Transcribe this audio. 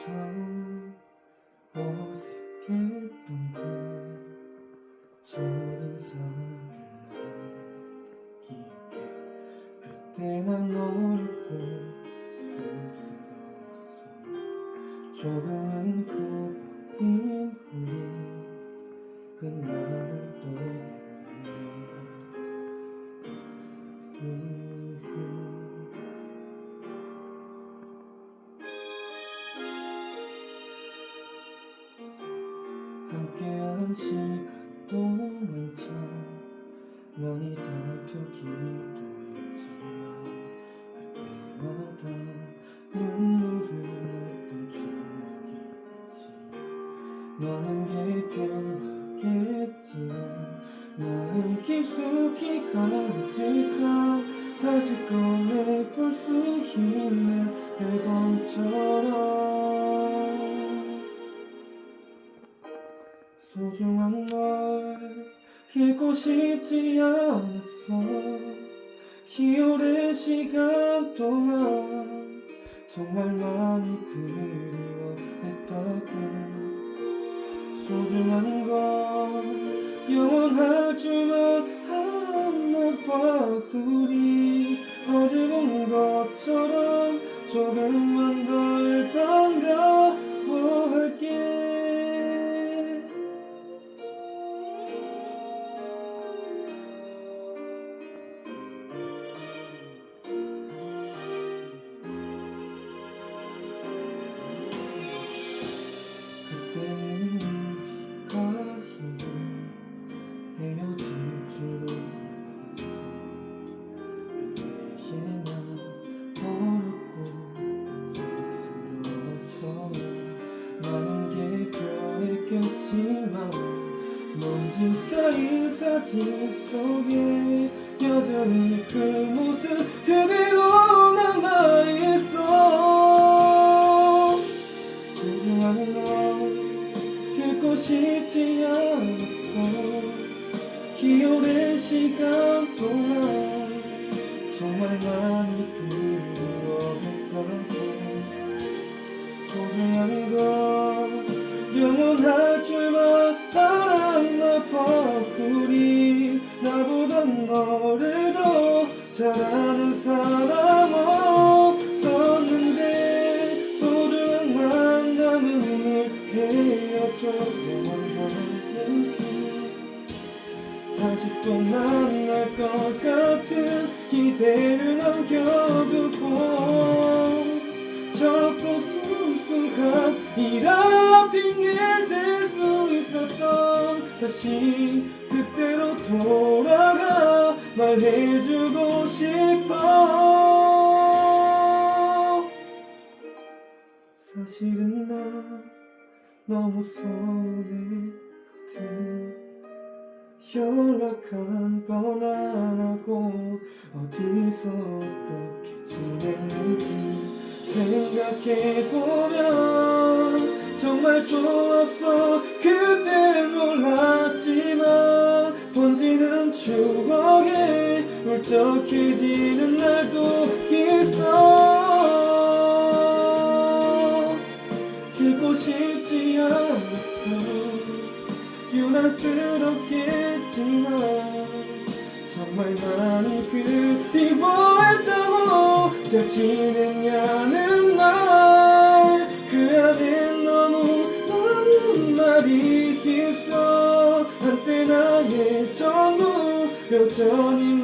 참 어색했던 그 첫인상은 기억해 그때 난 어렵고 쑥스러웠어. 조금은 커버린 후에 그날 시간도 많참 많이 다투기도 했지만 그때마다 눈물을 냈던 추억이 있지. 많은 게 변하겠지만 마음 깊숙이 간직한 다시 꺼내볼 수 있는 앨범처럼 소중한 널 잃고 싶지 않았어. 이 오랜 시간 동안 정말 많이 그리워했다고. 소중한 건 영원할 줄만 알았나 봐. 우리 어제 본 것처럼 조금만 사진 속에 여전히 그 모습 그대로 남아있어. 소중한 널 잃고 싶지 않았어. 이 오랜 시간 동안 정말 많이 그리워했거든 소중한 건 영원할 줄만 알았나 봐 우리 나보다 너를 더잘 아는 사람 없었는데 소중한 만남은 헤어져 영원하는지 다시 또 만날 것 같은 기대를 남겨두고 적고 순수함이라 핑계댈 수 있었던 다시 돌아가 말해주고 싶어. 사실은 나 너무 서운했거든 연락 한 번 안 하고 어디서 어떻게 지냈는지 생각해보면 정말 좋았어. 그때 몰랐지 울적해지는 날도 있어. 잃고 싶지 않았어. 유난스럽겠지만 정말 많이 그리워했다고 잘 지냈냐는 말. 그 안에 너무 많은 말이 있어. 한때 나의 전부 여전히